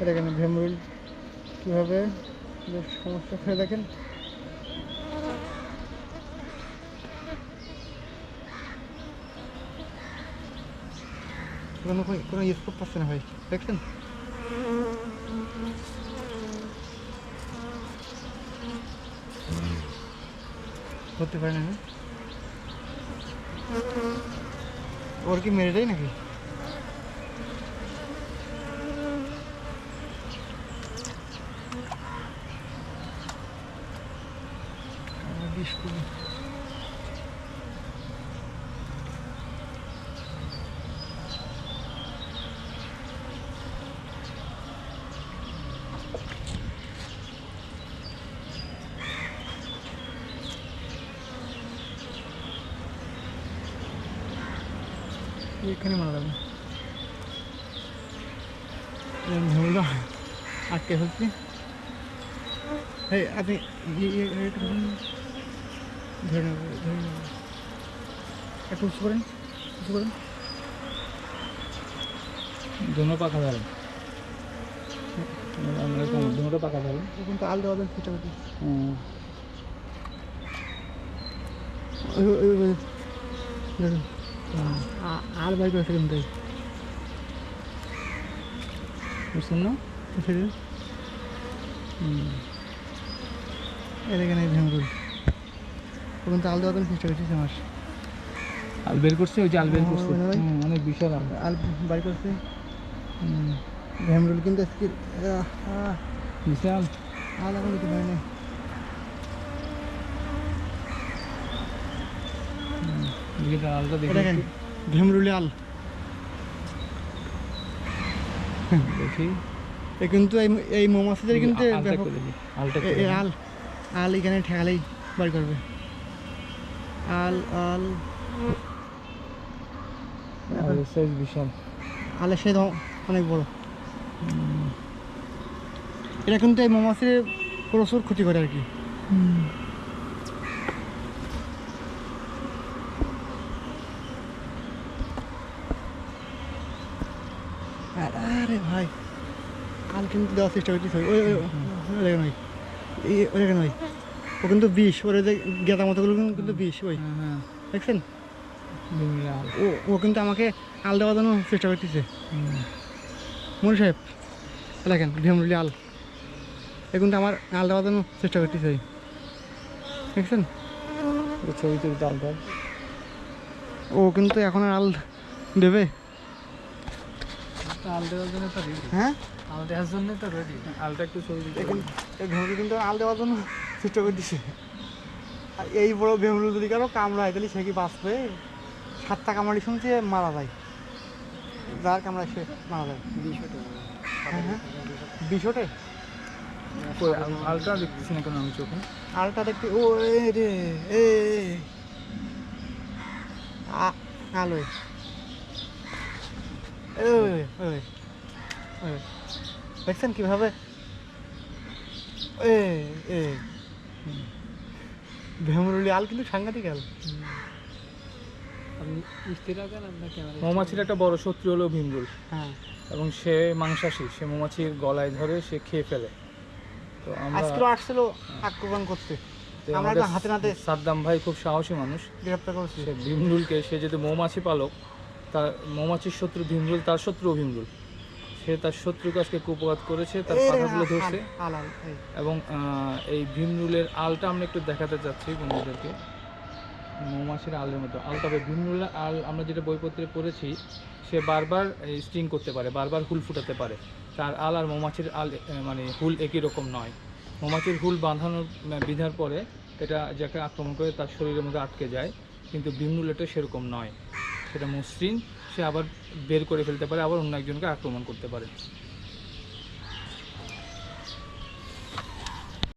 এখানে ভেমরুল? কীভাবে সমস্যা করে দেখেন। কোনো কোনো- স্কোপ পাচ্ছে না ভাই, দেখছেন? হতে পারে না না? ওর কি মেরে দেয় নাকি? আহ, বিষ খুবই এখানে মারা যাবে ঝামেলা আটকে ফেলছি এই আপনি ই- ই- একটু ধরুন। ধরে নেব ধরে নেব একটু উঁচু করেন উঁচু করেন পাখা ধরেন দুটো পাখা ধরেন কিন্তু আল দেওয়া দেন ফিটাফিটি। আর বাইক আছে কিন্তু বুঝছেন না? সেটা এদিকে নেই ভেঙে ওখান তো আল চেষ্টা আমার আল বের করছে ওই যে আল বের করছে। অনেক বিশাল আল। আল বাড়ি করছে। ভেমরুল কিন্তু আজকে বিশাল। আল এখন দেখেন ভেমরুলি আল। দেখি। এ কিন্তু এই মৌমাছিদের কিন্তু আল আল এখানে ঠেকালেই বাড়ি করবে। আল আল। আলের সাইজ বিশাল আলের সাথে অনেক বড়। এটা কিন্তু এই মৌমাছির প্রচুর ক্ষতি করে আর কি। আরে ভাই। আল কিন্তু দেওয়ার চেষ্টা করছিস ওই ওই ওই- ওই। ওই। ও কিন্তু বিষ ওর যে গেঁদা মতোগুলো কিন্তু বিষ ওই। হ্যাঁ হ্যাঁ। দেখছেন? ও ও কিন্তু আমাকে আল দেওয়ার জন্য চেষ্টা করতেছে। মনি সাহেব দেখেন ভীমরুলি আল। এ কিন্তু আমার আল দেওয়ার জন্য চেষ্টা করতেছে। দেখছেন? ছবি ছবি আলটা ও কিন্তু এখন আর আল দেবে আল দেওয়ার জন্য তো রেডি হ্যাঁ আল দেওয়ার জন্য তো রেডি আলটা একটু ছবি দিতে এখন এই ভেমরুল কিন্তু আল দেওয়ার জন্য চেষ্টা করতেছে। আর এই বড় ভেমরুল যদি কারও কামড়ায় তাহলে সে কি বাঁচবে? সাতটা কামড়ি শুনছে মারা যায়। যার কামড়ায় সে মারা যায়। হ্যাঁ হ্যাঁ। বিশোটে? আলটা দেখতেছি না কেন আমি চোখে? আলটা দেখতে ও রে এ আলোয় এ, ওই, ওই, ওই, ওই। দেখছেন কীভাবে? এ এ ভেমরুলি আল কিন্তু সাংঘাতিক আল। মৌমাছির একটা বড় শত্রু হলো ভীমরুল। হ্যাঁ। এবং সে মাংসাশী সে মৌমাছির গলায় ধরে সে খেয়ে ফেলে। তো আমরা আজকেও আসছিল আক্রমণ করতে। আমরা হাতে নাতে সাদ্দাম ভাই খুব সাহসী মানুষ। গ্রেপ্তার করছি সে ভীমরুলকে সে যদি মৌমাছি পালক তার মৌমাছির শত্রু ভীমরুল তার শত্রু ভীমরুল সে তার শত্রুকে আজকে কুপঘাত করেছে তার পাখাগুলো ধরছে। এবং এই ভীমরুলের আলটা আমরা একটু দেখাতে চাচ্ছি বন্ধুদেরকে। মৌমাছির আলের মতো আল তবে ভীমরুলের আল আমরা যেটা বইপত্রে পড়েছি সে বারবার স্টিং করতে পারে বারবার হুল ফুটাতে পারে। তার আল আর মৌমাছির আল মানে হুল একই রকম নয়। মৌমাছির হুল বাঁধানোর বিধার পরে এটা যাকে আক্রমণ করে তার শরীরের মধ্যে আটকে যায় কিন্তু ভীমরুল এটা সেরকম নয়। সেটা মসৃণ সে আবার বের করে ফেলতে পারে আবার অন্য একজনকে আক্রমণ করতে পারে।